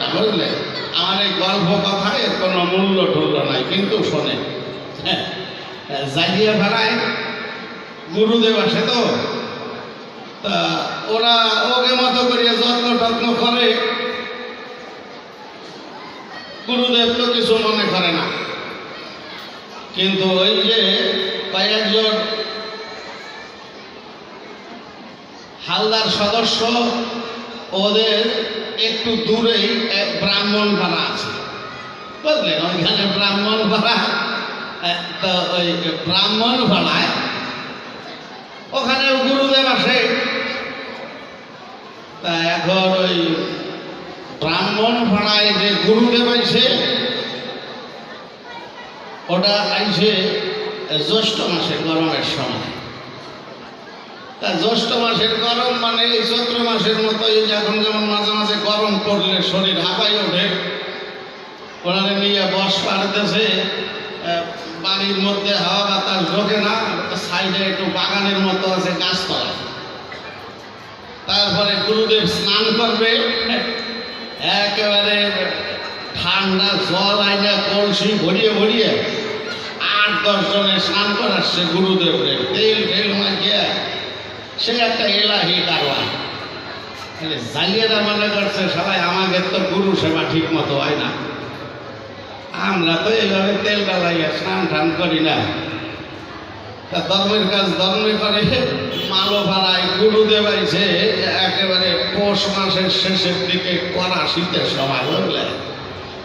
না বুঝলে আমার এই গল্প কথায় কোনো মূল্য টুল্য নাই, কিন্তু শোনে। হ্যাঁ জাগিয়ে ভাড়ায় গুরুদেব আসে তো। তা ওরা ওকে মতো করিয়া যত্ন টত্ন করে। গুরুদেব তো কিছু মনে করে না। কিন্তু ওই যে কয়েকজন হালদার সদস্য, ওদের একটু দূরেই ব্রাহ্মণ পাড়া আছে। বুঝলেন? ওইখানে ব্রাহ্মণ পাড়া তো ওই ব্রাহ্মণ পাড়ায় ওখানে গুরুদেব আসে। তা এখন ওই ব্রাহ্মণ ভাড়ায় যে গুরুদেব আইছে ওটা আইছে জ্যৈষ্ঠ মাসে গরমের সময়। জ্যৈষ্ঠ মাসের গরম মানে এই চৈত্র মাসের মতো এই এখন যেমন মাঝে মাঝে গরম পড়লে শরীর হাঁপাই ওঠে। ওনারে নিয়ে বস পাড়তেছে বাড়ির মধ্যে হাওয়া বাতাস ঢোকে না, সাইডে একটু বাগানের মতো আছে গাছতলা তারপরে গুরুদেব স্নান করবে, একেবারে ঠান্ডা জল আইনা কলসি ভরিয়ে ভরিয়ে আট দশ জনে স্নান করাচ্ছে গুরুদেবরে। তেল সে একটা এলাহি কারবার তাহলে জালিয়ারা মনে করছে, সবাই আমাকে তো গুরু সেবা ঠিক মতো হয় না। আমরা তো এইভাবে তেল ডালাইয়া স্নান টান করি না। তা ধর্মের কাজ ধর্মে করে মালো ভাড়ায় গুরুদেব আইছে একেবারে পৌষ মাসের শেষের দিকে করা শীতের সময়, বুঝলে?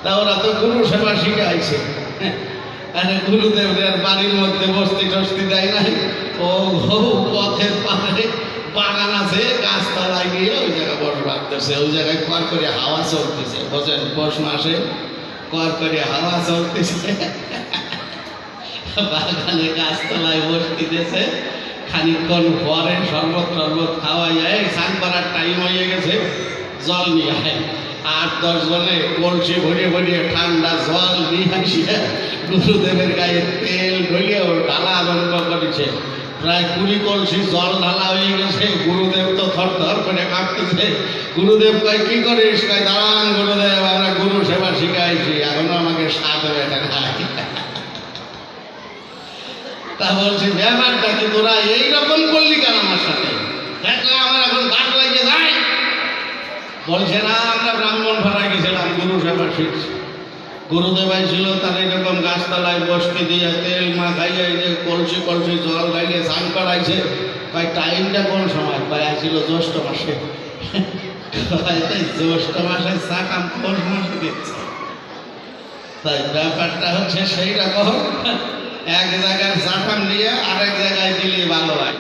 তা ওরা তো গুরু সেবা শিখাইছে। আরে গুরুদেবের বাড়ির মধ্যে বস্তি টস্তি দেয় নাই। বাগান আছে গিয়ে ওই জায়গায় বস বাঁধতেছে ওই জায়গায় কর করে হাওয়া চলতেছে, বোঝেন? মাসে কর করে হাওয়া চলতেছে। বাগানে গাছতলায় বসতি দিতেছে। খানিকক্ষণ পরে শরবত টরবত খাওয়া যায় স্নান করার টাইম হয়ে গেছে, জল নিয়ে আয়। আট, দশ জনে কলসি ভরিয়ে ভরিয়ে ঠান্ডা জল নিয়ে আসিয়া গুরুদেবের গায়ে তেল ঢলিয়ে ওর ঢালা আরম্ভ করেছে। প্রায় কুড়ি কলসি জল ঢালা হয়ে গেছে। গুরুদেব তো থর থর করে কাঁপতেছে গুরুদেব কয়, কি করিস? কয়, দাঁড়ান গুরুদেব, আমরা গুরু সেবা শিখাইছি, এখনও আমাকে সাথ বেটা খাই তা বলছি, ব্যাপারটা কি তোরা এইরকম করলি কেন আমার সাথে? দেখলে, আমার এখন গাছ লাগিয়ে যায় বলছে, না, আমরা ব্রাহ্মণ ভাড়া গেছিলাম, গুরু সেবা শিখছি। গুরুদেবাই ছিল তার এরকম গাছতলায় বসতে দিয়ে তেল মাখাইয়ে যে কলসি কলসি জল লাগিয়ে স্নান করাইছে। কয়, টাইমটা কোন সময়? কয় ছিল জ্যৈষ্ঠ মাসে। জ্যৈষ্ঠ মাসে সাকাম কোন মাসে দিচ্ছে তাই ব্যাপারটা হচ্ছে সেই রকম এক জায়গায় সাকাম নিয়ে আরেক জায়গায় দিলে ভালো হয়।